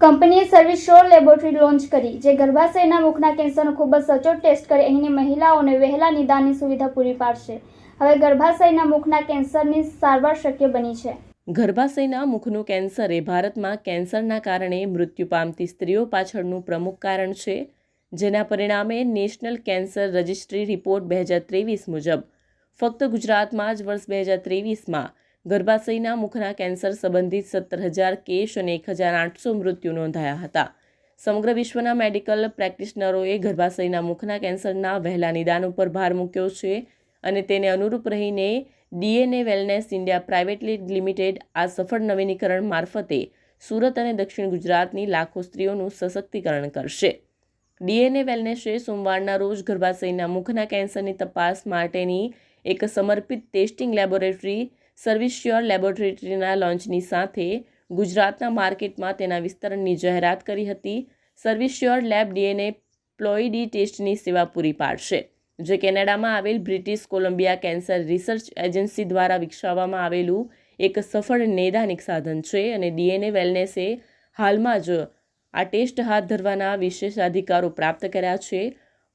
કંપનીએ સર્વિસ શોર laboratory launch કરી, જે ગર્ભાશયના મુખના કેન્સરનો ખૂબ જ સચોટ ટેસ્ટ કરી, અહીંની મહિલાઓને વહેલા નિદાનની સુવિધા પૂરી પાડશે. હવે ગર્ભાશયના મુખના કેન્સરની સારવાર શક્ય બની છે. ગર્ભાશયના મુખનું કેન્સર એ ભારતમાં કેન્સરના કારણે મૃત્યુ પામતી સ્ત્રીઓ પાછળનું પ્રમુખ કારણ છે. જેના પરિણામે નેશનલ કેન્સર રજિસ્ટ્રી રિપોર્ટ બે હજાર ત્રેવીસ મુજબ, ફક્ત ગુજરાતમાં જ વર્ષ બે હજાર ત્રેવીસમાં ગર્ભાશયના મુખના કેન્સર સંબંધિત સત્તર હજાર કેસ અને એક હજાર આઠસો મૃત્યુ નોંધાયા હતા. સમગ્ર વિશ્વના મેડિકલ પ્રેક્ટિશનરોએ ગર્ભાશયના મુખના કેન્સરના વહેલા નિદાન ઉપર ભાર મૂક્યો છે અને તેને અનુરૂપ રહીને DNA wellness India private limited આ સફળ નવીનીકરણ મારફતે સુરત અને દક્ષિણ ગુજરાતની લાખો સ્ત્રીઓનું સશક્તિકરણ કરશે. ડીએનએ વેલનેસે સોમવારના રોજ ગર્ભાશયના મુખના કેન્સરની તપાસ માટેની એક સમર્પિત ટેસ્ટિંગ લેબોરેટરી સર્વિસ્યોર લેબોરેટરીના લોન્ચની સાથે ગુજરાતના માર્કેટમાં તેના વિસ્તરણની જાહેરાત કરી હતી. સર્વિસ્યોર લેબ ડીએનએ પ્લોઇડી ટેસ્ટની સેવા પૂરી પાડશે, જે કેનેડામાં આવેલ British Columbia cancer research agency દ્વારા વિકસાવવામાં આવેલું એક સફળ નૈદાનિક સાધન છે અને ડીએનએ વેલનેસે હાલમાં જ આ ટેસ્ટ હાથ ધરવાના વિશેષ અધિકારો પ્રાપ્ત કર્યા છે.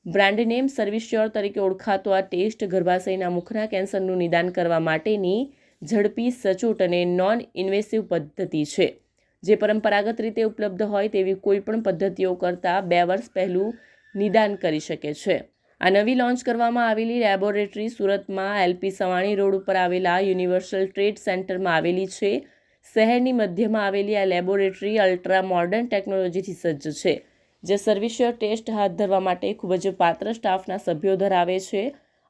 બ્રાન્ડ નેમ સર્વિસ્યોર તરીકે ઓળખાતો આ ટેસ્ટ ગર્ભાશયના મુખના કેન્સરનું નિદાન કરવા માટેની ઝડપી, સચોટ અને નોન ઇન્વેસિવ પદ્ધતિ છે. જે પરંપરાગત રીતે ઉપલબ્ધ હોય તેવી કોઈપણ પદ્ધતિઓ કરતાં બે વર્ષ પહેલું નિદાન કરી શકે છે. આ નવી લોન્ચ કરવામાં આવેલી લેબોરેટરી સુરતમાં એલપી સવાણી રોડ ઉપર આવેલા યુનિવર્સલ ટ્રેડ સેન્ટરમાં આવેલી છે. શહેરની મધ્યમાં આવેલી આ લેબોરેટરી અલ્ટ્રા મોડર્ન ટેકનોલોજીથી સજ્જ છે, જે સર્વિસ્યોર ટેસ્ટ હાથ ધરવા માટે ખૂબ જ પાત્ર સ્ટાફના સભ્યો ધરાવે છે.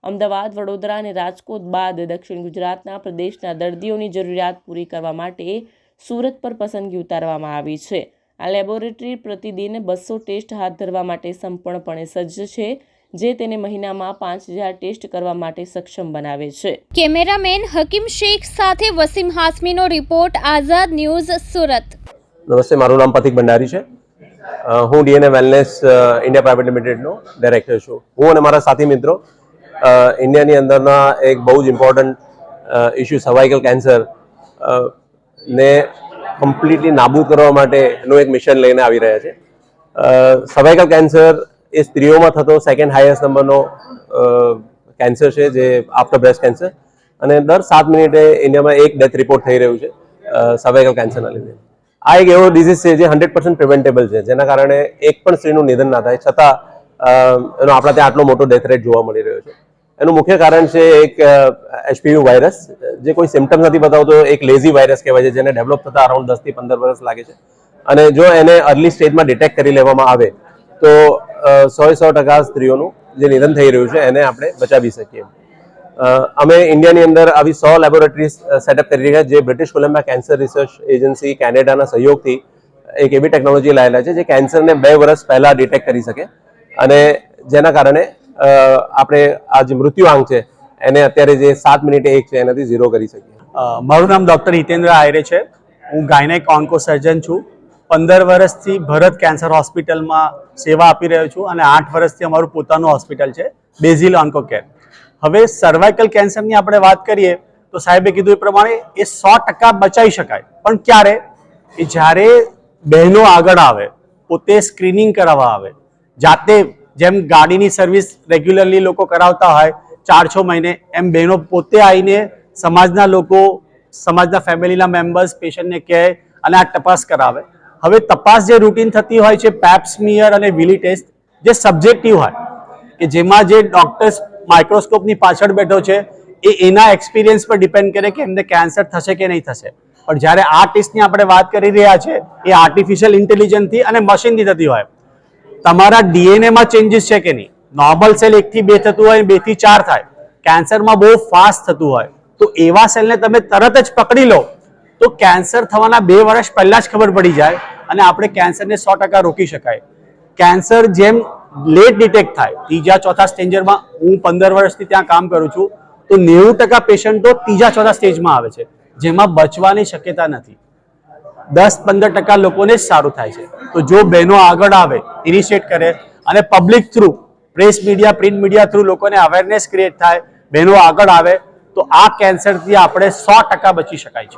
અમદાવાદ વડોદરા અને રાજકોટ બાદ દક્ષિણ ગુજરાતના પ્રદેશના દર્દીઓની જરૂરિયાત પૂરી કરવા માટે સુરત પર પસંદગી ઉતારવામાં આવી છે. આ લેબોરેટરી પ્રતિદિન બસો ટેસ્ટ હાથ ધરવા માટે સંપૂર્ણપણે સજ્જ છે જે તેને મહિનામાં પાંચ હજાર ટેસ્ટ કરવા માટે સક્ષમ બનાવે છે. કેમેરામેન હકીમ શેખ સાથે વસીમ હાસમીનો રિપોર્ટ આઝાદ ન્યૂઝ સુરત. નમસ્તે મારું નામ પતિક ભંડારી છે. હું ડીએનએ વેલનેસ ઇન્ડિયા પ્રાઇવેટ લિમિટેડનો ડાયરેક્ટર છું. હું અને મારા સાથી મિત્રો ઇન્ડિયાની અંદરના એક બહુ જ ઇમ્પોર્ટન્ટ ઇસ્યુ સર્વાઇકલ કેન્સર ને કમ્પ્લીટલી નાબૂદ કરવા માટેનું એક મિશન લઈને આવી રહ્યા છે. સર્વાઇકલ કેન્સર એ સ્ત્રીઓમાં થતો સેકન્ડ હાઈએસ્ટ નંબરનો કેન્સર છે, જે આફ્ટર બ્રેસ્ટ કેન્સર અને દર સાત મિનિટે ઇન્ડિયામાં એક ડેથ રિપોર્ટ થઈ રહ્યું છે સર્વાઇકલ કેન્સરના લીધે. આ એક એવો ડિઝીઝ છે જે હંડ્રેડ પર્સન્ટ પ્રિવેન્ટેબલ છે, જેના કારણે એક પણ સ્ત્રીનું નિધન ના થાય, છતાં એનો આપણા ત્યાં આટલો મોટો ડેથ રેટ જોવા મળી રહ્યો છે. એનું મુખ્ય કારણ છે એક એચપીવી વાયરસ જે કોઈ સિમ્ટમ્સ નથી બતાવતો, એક લેઝી વાયરસ કહેવાય છે, જેને ડેવલપ થતા અરાઉન્ડ દસથી પંદર વર્ષ લાગે છે. અને જો એને અર્લી સ્ટેજમાં ડિટેક્ટ કરી લેવામાં આવે, તો સો સો ટકા સ્ત્રીઓનું જે નિધન થઈ રહ્યું છે, એને આપણે બચાવી શકીએ. અમે ઇન્ડિયાની અંદર આવી સો લેબોરેટરીઝ સેટઅપ કરી રહ્યા જે British Columbia cancer research agency કેનેડાના સહયોગથી એક એવી ટેકનોલોજી લાયેલા છે, જે કેન્સરને બે વર્ષ પહેલાં ડિટેક્ટ કરી શકે. અને જેના કારણે આપણે આ જે મૃત્યુઆંક છે, એને અત્યારે જે સાત મિનિટે એક છે, એનાથી ઝીરો કરી શકીએ. મારું નામ ડૉક્ટર હિતેન્દ્ર આયરે છે. હું ગાયનેક ઓન્કો સર્જન છું. પંદર વર્ષથી ભરત કેન્સર હોસ્પિટલમાં સેવા આપી રહ્યો છું અને આઠ વર્ષથી અમારું પોતાનું હોસ્પિટલ છે, બેઝિલ ઓન્કો કેર. હવે સર્વાઇકલ કેન્સરની આપણે વાત કરીએ, તો સાહેબે કીધું એ પ્રમાણે એ સો ટકા બચાવી શકાય. પણ ક્યારે? એ જ્યારે બહેનો આગળ આવે, પોતે સ્ક્રીનિંગ કરાવવા આવે, જાતે જેમ ગાડીની સર્વિસ રેગ્યુલરલી લોકો કરાવતા હોય, ચાર છ મહિને, એમ બહેનો પોતે આવીને સમાજના લોકો, સમાજના ફેમિલીના મેમ્બર્સ પેશન્ટને કહે અને આ તપાસ કરાવે. હવે તપાસ જે રૂટીન થતી હોય છે પેપ્સમિયર અને વિલી ટેસ્ટ જે સબ્જેક્ટિવ હોય, કે જેમાં જે ડોક્ટર્સ માઇક્રોસ્કોપની પાછળ બેઠો છે, એ એના એક્સપિરિયન્સ પર ડિપેન્ડ કરે કે એમને કેન્સર થશે કે નહીં થશે. પણ જ્યારે આ ટેસ્ટની આપણે વાત કરી રહ્યા છે, એ આર્ટિફિશિયલ ઇન્ટેલિજન્સથી અને મશીનથી થતી હોય. તમારા ડીએનએમાં ચેન્જીસ છે કે નહીં? નોર્મલ સેલ એકથી બે થતું હોય બેથી ચાર થાય. કેન્સરમાં બહુ ફાસ્ટ થતું હોય. તો એવા સેલને તમે તરત જ પકડી લો. તો કેન્સર થવાના બે વર્ષ પહેલાં જ ખબર પડી જાય અને આપણે કેન્સરને સો ટકા રોકી શકાય. કેન્સર જેમ લેટ ડિટેક્ટ થાય, ત્રીજા, ચોથા સ્ટેન્જરમાં હું પંદર વર્ષથી ત્યાં કામ કરું છું, તો નેવું ટકા પેશન્ટો ત્રીજા, ચોથા સ્ટેજમાં આવે છે, જેમાં બચવાની શક્યતા નથી. દસ પંદર ટકા લોકોને જ સારું થાય છે. તો જો બહેનો આગળ આવે ઇનિશિયેટ કરે અને public through press media print media through લોકોને અવેરનેસ ક્રિએટ થાય, બહેનો આગળ આવે, તો આ કેન્સરથી આપણે સો ટકા બચી શકાય છે.